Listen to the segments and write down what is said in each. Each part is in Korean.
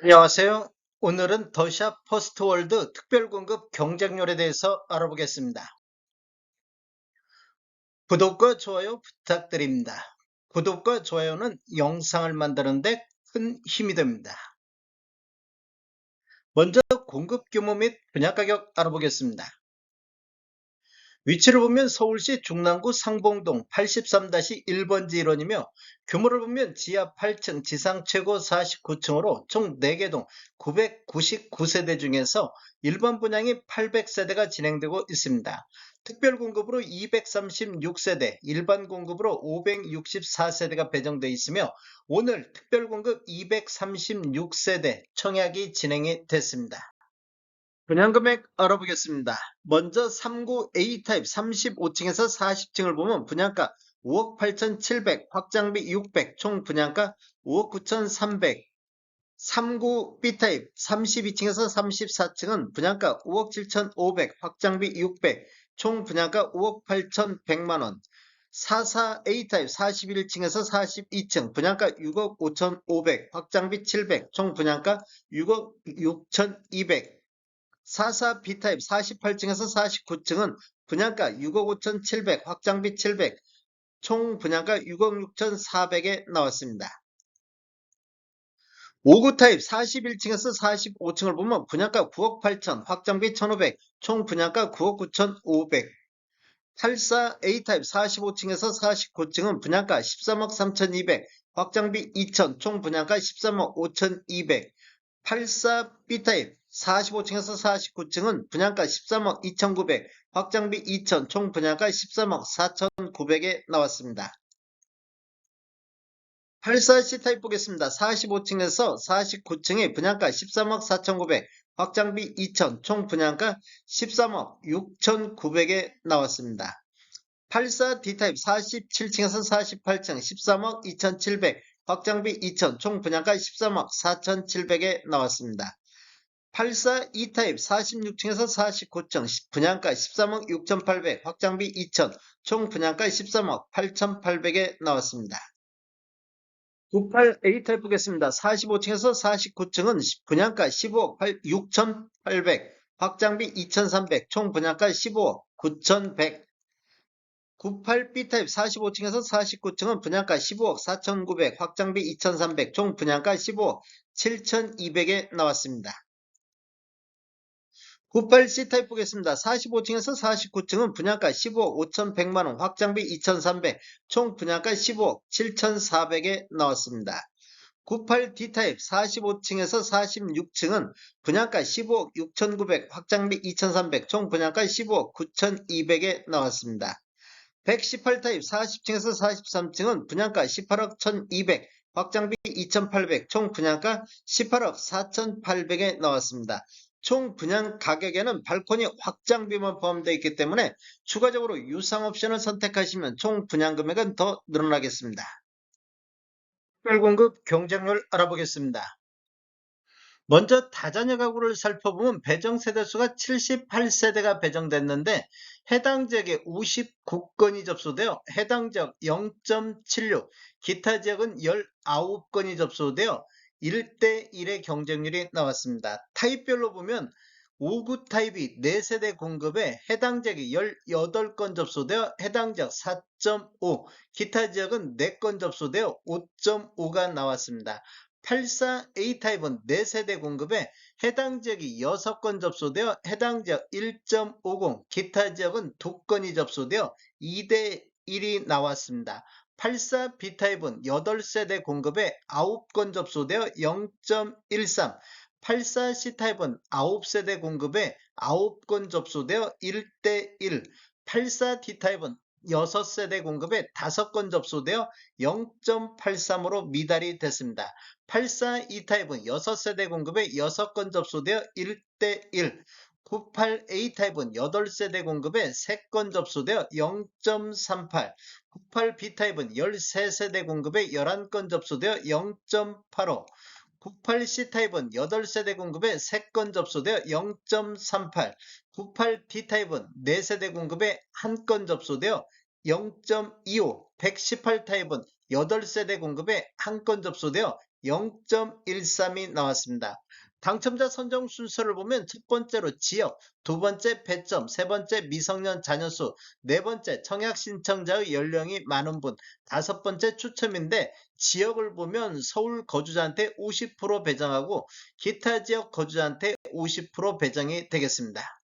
안녕하세요. 오늘은 더샵 퍼스트월드 특별공급 경쟁률에 대해서 알아보겠습니다. 구독과 좋아요 부탁드립니다. 구독과 좋아요는 영상을 만드는데 큰 힘이 됩니다. 먼저 공급 규모 및 분야 가격 알아보겠습니다. 위치를 보면 서울시 중랑구 상봉동 83-1번지 일원이며 규모를 보면 지하 8층, 지상 최고 49층으로 총 4개 동 999세대 중에서 일반 분양이 800세대가 진행되고 있습니다. 특별 공급으로 236세대, 일반 공급으로 564세대가 배정되어 있으며 오늘 특별 공급 236세대 청약이 진행이 됐습니다. 분양 금액 알아보겠습니다. 먼저 39 A타입 35층에서 40층을 보면 분양가 5억 8,700, 확장비 600, 총 분양가 5억 9,300. 39 B타입 32층에서 34층은 분양가 5억 7,500, 확장비 600, 총 분양가 5억 8,100만원. 44 A타입 41층에서 42층 분양가 6억 5,500, 확장비 700, 총 분양가 6억 6,200. 44 B타입 48층에서 49층은 분양가 6억 5,700, 확장비 700, 총 분양가 6억 6,400에 나왔습니다. 59 타입 41층에서 45층을 보면 분양가 9억 8천, 확장비 1,500, 총 분양가 9억 9,500. 84 A 타입 45층에서 49층은 분양가 13억 3,200, 확장비 2천, 총 분양가 13억 5,200. 84 B 타입 45층에서 49층은 분양가 13억 2,900, 확장비 2천, 총 분양가 13억 4,900에 나왔습니다. 84C 타입 보겠습니다. 45층에서 49층의 분양가 13억 4,900, 확장비 2천, 총 분양가 13억 6,900에 나왔습니다. 84D 타입 47층에서 48층 13억 2,700, 확장비 2천, 총 분양가 13억 4,700에 나왔습니다. 84 E타입 46층에서 49층 분양가 13억 6,800, 확장비 2천, 총 분양가 13억 8,800에 나왔습니다. 98 A타입 보겠습니다. 45층에서 49층은 분양가 15억 6,800, 확장비 2,300, 총 분양가 15억 9,100. 98 B타입 45층에서 49층은 분양가 15억 4,900, 확장비 2,300, 총 분양가 15억 7,200에 나왔습니다. 98C 타입 보겠습니다. 45층에서 49층은 분양가 15억 5,100만원, 확장비 2,300, 총 분양가 15억 7,400에 나왔습니다. 98D 타입 45층에서 46층은 분양가 15억 6,900, 확장비 2,300, 총 분양가 15억 9,200에 나왔습니다. 118 타입 40층에서 43층은 분양가 18억 1,200, 확장비 2,800, 총 분양가 18억 4,800에 나왔습니다. 총 분양 가격에는 발코니 확장비만 포함되어 있기 때문에 추가적으로 유상 옵션을 선택하시면 총 분양 금액은 더 늘어나겠습니다. 특별공급 경쟁률 알아보겠습니다. 먼저 다자녀 가구를 살펴보면 배정 세대수가 78세대가 배정됐는데 해당 지역에 59건이 접수되어 해당 지역 0.76, 기타 지역은 19건이 접수되어 1대1의 경쟁률이 나왔습니다. 타입별로 보면 5구 타입이 4세대 공급에 해당 지역이 18건 접수되어 해당 지역 4.5, 기타 지역은 4건 접수되어 5.5가 나왔습니다. 84A 타입은 4세대 공급에 해당 지역이 6건 접수되어 해당 지역 1.50, 기타 지역은 2건이 접수되어 2대 1이 나왔습니다. 84B 타입은 8세대 공급에 9건 접수되어 0.13, 84C 타입은 9세대 공급에 9건 접수되어 1대 1, 84D 타입은 6세대 공급에 5건 접수되어 0.83으로 미달이 됐습니다. 84E 타입은 6세대 공급에 6건 접수되어 1대 1, 98A 타입은 8세대 공급에 3건 접수되어 0.38, 98B 타입은 13세대 공급에 11건 접수되어 0.85, 98C 타입은 8세대 공급에 3건 접수되어 0.38, 98D 타입은 4세대 공급에 1건 접수되어 0.25, 118 타입은 8세대 공급에 1건 접수되어 0.13이 나왔습니다. 당첨자 선정 순서를 보면 첫 번째로 지역, 두 번째 배점, 세 번째 미성년 자녀수, 네 번째 청약 신청자의 연령이 많은 분, 다섯 번째 추첨인데 지역을 보면 서울 거주자한테 50% 배정하고 기타 지역 거주자한테 50% 배정이 되겠습니다.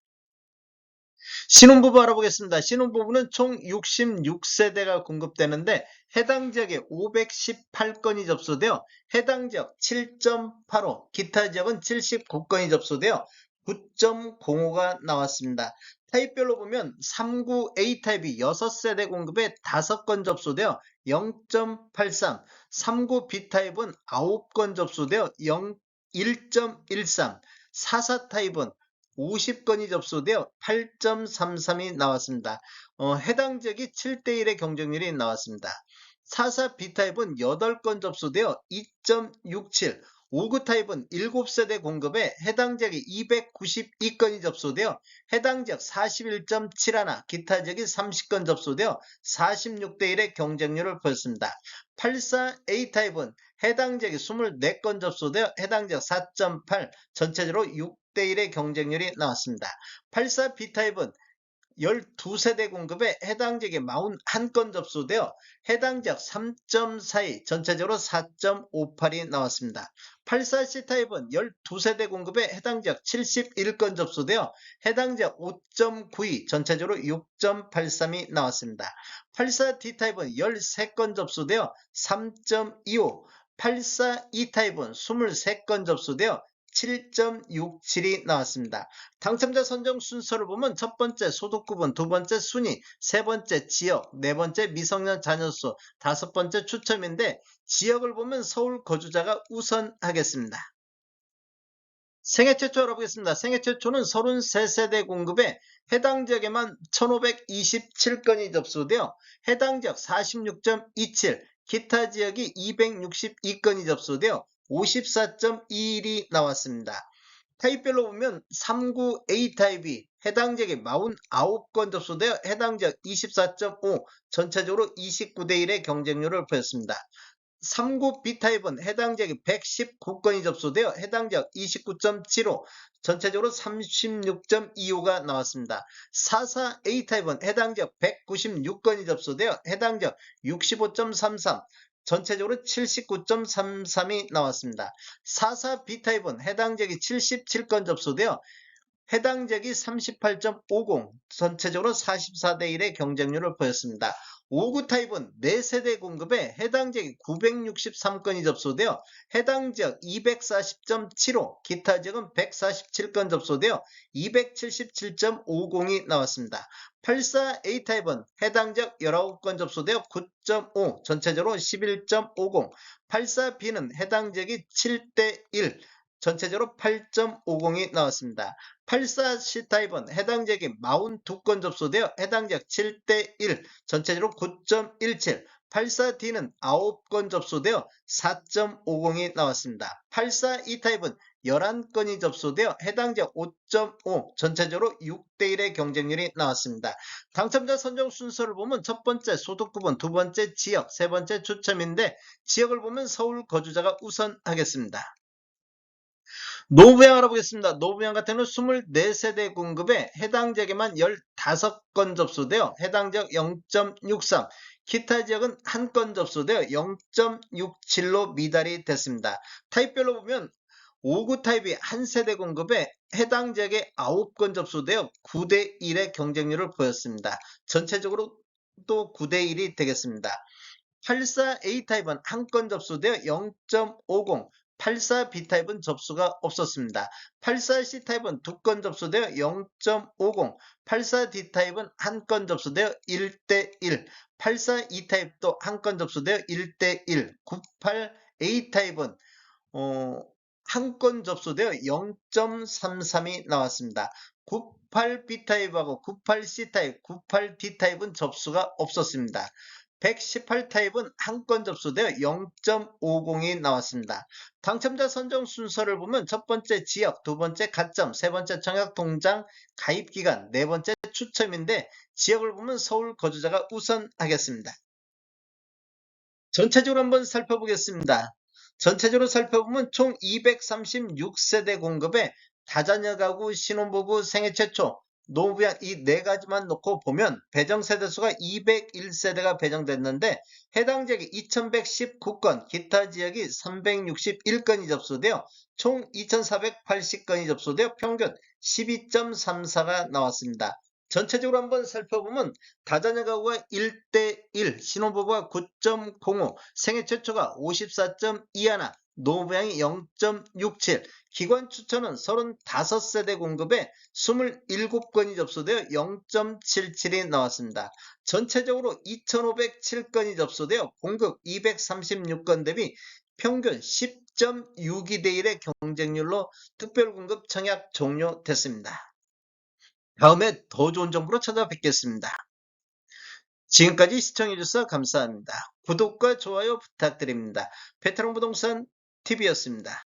신혼부부 알아보겠습니다. 신혼부부는 총 66세대가 공급되는데 해당 지역에 518건이 접수되어 해당 지역 7.85, 기타 지역은 79건이 접수되어 9.05가 나왔습니다. 타입별로 보면 39A 타입이 6세대 공급에 5건 접수되어 0.83, 39B 타입은 9건 접수되어 0, 1.13, 44 타입은 50건이 접수되어 8.33이 나왔습니다. 어, 해당 지역이 7대1의 경쟁률이 나왔습니다. 44 B타입은 8건 접수되어 2.67, 59 타입은 7세대 공급에 해당 지역이 292건이 접수되어 해당 지역 41.71, 기타 지역이 30건 접수되어 46대 1의 경쟁률을 보였습니다. 84A 타입은 해당 지역이 24건 접수되어 해당 지역 4.8, 전체적으로 6대 1의 경쟁률이 나왔습니다. 84B 타입은 12세대 공급에 해당 지역에 41건 접수되어 해당 지역 3.42, 전체적으로 4.58이 나왔습니다. 84C 타입은 12세대 공급에 해당 지역 71건 접수되어 해당 지역 5.92, 전체적으로 6.83이 나왔습니다. 84D 타입은 13건 접수되어 3.25, 84E 타입은 23건 접수되어 7.67이 나왔습니다. 당첨자 선정 순서를 보면 첫 번째 소득 구분, 두 번째 순위, 세 번째 지역, 네 번째 미성년 자녀수, 다섯 번째 추첨인데 지역을 보면 서울 거주자가 우선하겠습니다. 생애 최초 알아보겠습니다. 생애 최초는 33세대 공급에 해당 지역에만 1527건이 접수되어 해당 지역 46.27, 기타 지역이 262건이 접수되어 54.21이 나왔습니다. 타입별로 보면 39A 타입이 해당 지역에 49건 접수되어 해당 지역 24.5, 전체적으로 29대 1의 경쟁률을 보였습니다. 39B 타입은 해당 지역에 119건이 접수되어 해당 지역 29.75, 전체적으로 36.25가 나왔습니다. 44A 타입은 해당 지역 196건이 접수되어 해당 지역 65.33, 전체적으로 79.33이 나왔습니다. 44B 타입은 해당 지역이 77건 접수되어 해당 지역이 38.50, 전체적으로 44대 1의 경쟁률을 보였습니다. 59 타입은 4세대 공급에 해당 지역이 963건이 접수되어 해당 지역 240.75, 기타 지역은 147건 접수되어 277.50이 나왔습니다. 84A 타입은 해당 지역 19건 접수되어 9.5, 전체적으로 11.50, 84B는 해당 지역이 7대 1, 전체적으로 8.50이 나왔습니다. 84C 타입은 해당 지역에 42건 접수되어 해당 지역 7대 1, 전체적으로 9.17, 84D는 9건 접수되어 4.50이 나왔습니다. 84E 타입은 11건이 접수되어 해당 지역 5.5, 전체적으로 6대 1의 경쟁률이 나왔습니다. 당첨자 선정 순서를 보면 첫 번째 소득 구분, 두 번째 지역, 세 번째 추첨인데 지역을 보면 서울 거주자가 우선하겠습니다. 노부양 알아보겠습니다. 노부양 같은 경우는 24세대 공급에 해당 지역에만 15건 접수되어 해당 지역 0.63, 기타 지역은 한 건 접수되어 0.67로 미달이 됐습니다. 타입별로 보면 59 타입이 한 세대 공급에 해당 지역에 9건 접수되어 9대 1의 경쟁률을 보였습니다. 전체적으로 또 9대 1이 되겠습니다. 84A 타입은 한 건 접수되어 0.50, 84B 타입은 접수가 없었습니다. 84C 타입은 두 건 접수되어 0.50, 84D 타입은 한 건 접수되어 1대1, 84E 타입도 한 건 접수되어 1대1, 98A 타입은 어, 한 건 접수되어 0.33이 나왔습니다. 98B 타입하고 98C 타입, 98D 타입은 접수가 없었습니다. 118 타입은 한 건 접수되어 0.50이 나왔습니다. 당첨자 선정 순서를 보면 첫 번째 지역, 두 번째 가점, 세 번째 청약 통장 가입 기간, 네 번째 추첨인데 지역을 보면 서울 거주자가 우선하겠습니다. 전체적으로 한번 살펴보겠습니다. 전체적으로 살펴보면 총 236세대 공급에 다자녀 가구, 신혼부부 생애 최초, 노부양 이 네 가지만 놓고 보면 배정 세대수가 201세대가 배정됐는데 해당 지역이 2119건, 기타 지역이 361건이 접수되어 총 2480건이 접수되어 평균 12.34가 나왔습니다. 전체적으로 한번 살펴보면 다자녀 가구가 1대1, 신혼부부가 9.05, 생애 최초가 54.21, 노부양이 0.67, 기관 추천은 35세대 공급에 27건이 접수되어 0.77이 나왔습니다. 전체적으로 2,507건이 접수되어 공급 236건 대비 평균 10.62 대 1의 경쟁률로 특별공급 청약 종료됐습니다. 다음에 더 좋은 정보로 찾아뵙겠습니다. 지금까지 시청해주셔서 감사합니다. 구독과 좋아요 부탁드립니다. 베테랑 부동산 TV였습니다.